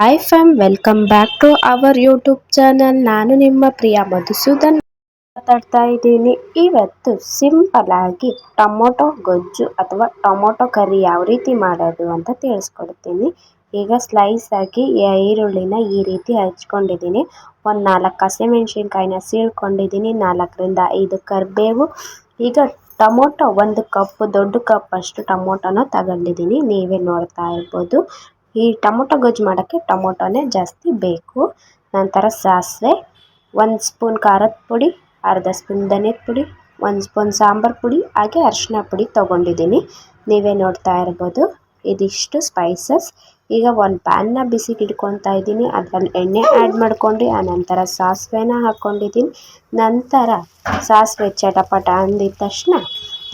Hi fam welcome back to our YouTube channel ನಾನು ನಿಮ್ಮ ಪ್ರಿಯ ಮಧುಸೂದನ್. ಮಾತಾಡ್ತಾ ಇದ್ದೀನಿ. ಇವತ್ತು ಸಿಂಪಲ್ ಆಗಿ ಟೊಮೊಟೊ ಗೊಜ್ಜು ಅಥವಾ ಟೊಮೊಟೊ ಕರಿ ಯಾವ ರೀತಿ ಮಾಡೋದು ಅಂತ ತಿಳಿಸ್ಕೊಡ್ತೀನಿ. ಈಗ ಸ್ಲೈಸ್ ಆಗಿ ಈರುಳ್ಳಿನ ಈ ರೀತಿ ಹಚ್ಕೊಂಡಿದ್ದೀನಿ. ಒಂದು ನಾಲ್ಕು ಹಸಿಮೆಣ್ಸಿನ್ಕಾಯಿನ ಸೀಳ್ಕೊಂಡಿದ್ದೀನಿ. ನಾಲ್ಕರಿಂದ ಐದು ಕರಿಬೇವು. ಈಗ ಟೊಮೊಟೊ ಒಂದು ಕಪ್, ದೊಡ್ಡ ಕಪ್ ಅಷ್ಟು ಟೊಮೊಟೊನ ತಗೊಂಡಿದ್ದೀನಿ. ನೀವೇ ನೋಡ್ತಾ ಇರ್ಬೋದು. ಈ ಟೊಮೊಟೊ ಗೊಜ್ಜು ಮಾಡೋಕ್ಕೆ ಟೊಮೊಟೊನೇ ಜಾಸ್ತಿ ಬೇಕು. ನಂತರ ಸಾಸಿವೆ, ಒಂದು ಸ್ಪೂನ್ ಖಾರದ ಪುಡಿ, ಅರ್ಧ ಸ್ಪೂನ್ ಧನಿಯದ ಪುಡಿ, ಒಂದು ಸ್ಪೂನ್ ಸಾಂಬಾರು ಪುಡಿ, ಹಾಗೆ ಅರಿಶಿನ ಪುಡಿ ತೊಗೊಂಡಿದ್ದೀನಿ. ನೀವೇ ನೋಡ್ತಾ ಇರ್ಬೋದು, ಇದಿಷ್ಟು ಸ್ಪೈಸಸ್ ಈಗ ಒಂದು ಪ್ಯಾನ್ನ ಬಿಸಿಗೆ ಇಟ್ಕೊತಾ ಇದ್ದೀನಿ. ಅದರಲ್ಲಿ ಎಣ್ಣೆ ಆ್ಯಡ್ ಮಾಡ್ಕೊಂಡು ನಂತರ ಸಾಸಿವೆನ ಹಾಕ್ಕೊಂಡಿದ್ದೀನಿ ನಂತರ ಸಾಸಿವೆ ಚಟಪಟ ಅಂದಿದ ತಕ್ಷಣ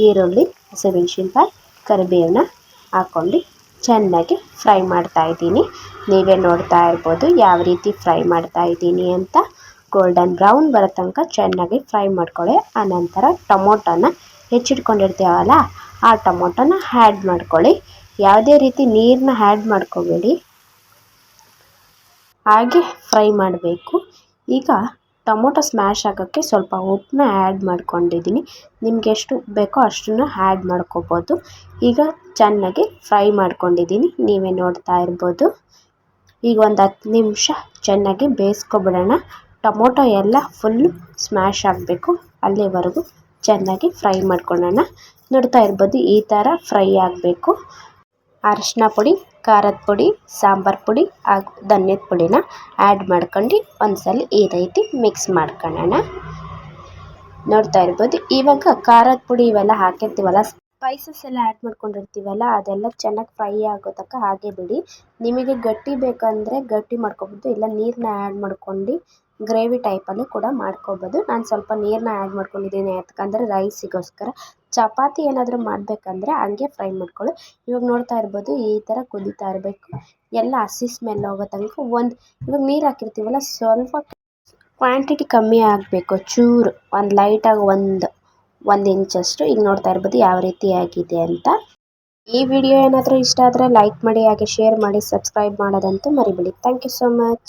ಈರುಳ್ಳಿ, ಹಸಿಮೆಣ್ಸಿನ್ಕಾಯಿ, ಕರಿಬೇವನ್ನ ಹಾಕ್ಕೊಂಡು ಚೆನ್ನಾಗಿ ಫ್ರೈ ಮಾಡ್ತಾ ಇದ್ದೀನಿ. ನೀವೇ ನೋಡ್ತಾ ಇರ್ಬೋದು ಯಾವ ರೀತಿ ಫ್ರೈ ಮಾಡ್ತಾ ಇದ್ದೀನಿ ಅಂತ. ಗೋಲ್ಡನ್ ಬ್ರೌನ್ ಬರೋ ತನಕ ಚೆನ್ನಾಗಿ ಫ್ರೈ ಮಾಡ್ಕೊಳ್ಳಿ. ಆನಂತರ ಟೊಮೊಟೊನ ಹೆಚ್ಚಿಟ್ಕೊಂಡಿರ್ತೀವಲ್ಲ, ಆ ಟೊಮೊಟೊನ ಹ್ಯಾಡ್ ಮಾಡ್ಕೊಳ್ಳಿ. ಯಾವುದೇ ರೀತಿ ನೀರನ್ನ ಹ್ಯಾಡ್ ಮಾಡ್ಕೋಬೇಡಿ. ಹಾಗೆ ಫ್ರೈ ಮಾಡಬೇಕು. ಈಗ ಟೊಮೊಟೊ ಸ್ಮ್ಯಾಶ್ ಆಗೋಕ್ಕೆ ಸ್ವಲ್ಪ ಉಪ್ಪನ್ನ ಆ್ಯಡ್ ಮಾಡ್ಕೊಂಡಿದ್ದೀನಿ. ನಿಮ್ಗೆ ಎಷ್ಟು ಬೇಕೋ ಅಷ್ಟನ್ನು ಆ್ಯಡ್ ಮಾಡ್ಕೋಬೋದು. ಈಗ ಚೆನ್ನಾಗಿ ಫ್ರೈ ಮಾಡ್ಕೊಂಡಿದ್ದೀನಿ. ನೀವೇ ನೋಡ್ತಾ ಇರ್ಬೋದು. ಈಗ ಒಂದು ಹತ್ತು ನಿಮಿಷ ಚೆನ್ನಾಗಿ ಬೇಯಿಸ್ಕೊಬಿಡೋಣ. ಟೊಮೊಟೊ ಎಲ್ಲ ಫುಲ್ಲು ಸ್ಮ್ಯಾಶ್ ಆಗಬೇಕು. ಅಲ್ಲಿವರೆಗೂ ಚೆನ್ನಾಗಿ ಫ್ರೈ ಮಾಡ್ಕೊಳ್ಳೋಣ. ನೋಡ್ತಾ ಇರ್ಬೋದು, ಈ ಥರ ಫ್ರೈ ಆಗಬೇಕು. ಅರಶಿನ ಪುಡಿ ಖಾರದ ಪುಡಿ, ಸಾಂಬಾರು ಪುಡಿ ಹಾಗೂ ಧನ್ಯದ ಪುಡಿನ ಆ್ಯಡ್ ಮಾಡ್ಕೊಂಡು ಒಂದ್ಸಲ ಈ ರೀತಿ ಮಿಕ್ಸ್ ಮಾಡ್ಕೊಳ್ಳೋಣ ನೋಡ್ತಾ ಇರ್ಬೋದು, ಇವಾಗ ಖಾರದ ಪುಡಿ ಇವೆಲ್ಲ ಹಾಕಿರ್ತೀವಲ್ಲ ಸ್ಪೈಸಸ್ ಎಲ್ಲ ಆ್ಯಡ್ ಮಾಡ್ಕೊಂಡಿರ್ತೀವಲ್ಲ, ಅದೆಲ್ಲ ಚೆನ್ನಾಗಿ ಫ್ರೈ ಆಗೋ ತಕ್ಕ ಹಾಗೆ ಬಿಡಿ. ನಿಮಗೆ ಗಟ್ಟಿ ಬೇಕಂದರೆ ಗಟ್ಟಿ ಮಾಡ್ಕೊಬೋದು, ಇಲ್ಲ ನೀರನ್ನ ಆ್ಯಡ್ ಮಾಡ್ಕೊಂಡು ಗ್ರೇವಿ ಟೈಪಲ್ಲೂ ಕೂಡ ಮಾಡ್ಕೊಬೋದು. ನಾನು ಸ್ವಲ್ಪ ನೀರನ್ನ ಆ್ಯಡ್ ಮಾಡ್ಕೊಂಡಿದ್ದೀನಿ, ಯಾಕಂದರೆ ರೈಸಿಗೋಸ್ಕರ ಚಪಾತಿ ಏನಾದರೂ ಮಾಡಬೇಕಂದ್ರೆ ಹಂಗೆ ಫ್ರೈ ಮಾಡ್ಕೊಳ್ಳಿ. ಇವಾಗ ನೋಡ್ತಾ ಇರ್ಬೋದು ಈ ಥರ ಕುದಿತಾ ಇರಬೇಕು. ಎಲ್ಲ ಹಸಿ ಸ್ಮೆಲ್ ಹೋಗೋ ತನಕ ಒಂದು, ಇವಾಗ ನೀರು ಹಾಕಿರ್ತೀವಲ್ಲ ಸ್ವಲ್ಪ ಕ್ವಾಂಟಿಟಿ ಕಮ್ಮಿ ಆಗಬೇಕು, ಚೂರು, ಒಂದು ಲೈಟಾಗಿ ಒಂದು ಒಂದು ಇಂಚಷ್ಟು. ಈಗ ನೋಡ್ತಾ ಇರ್ಬೋದು ಯಾವ ರೀತಿ ಆಗಿದೆ ಅಂತ. ಈ ವಿಡಿಯೋ ಏನಾದರೂ ಇಷ್ಟ ಆದರೆ ಲೈಕ್ ಮಾಡಿ, ಹಾಗೆ ಶೇರ್ ಮಾಡಿ ಸಬ್ಸ್ಕ್ರೈಬ್ ಮಾಡೋದಂತೂ ಮರಿಬೇಡಿ. Thank you so much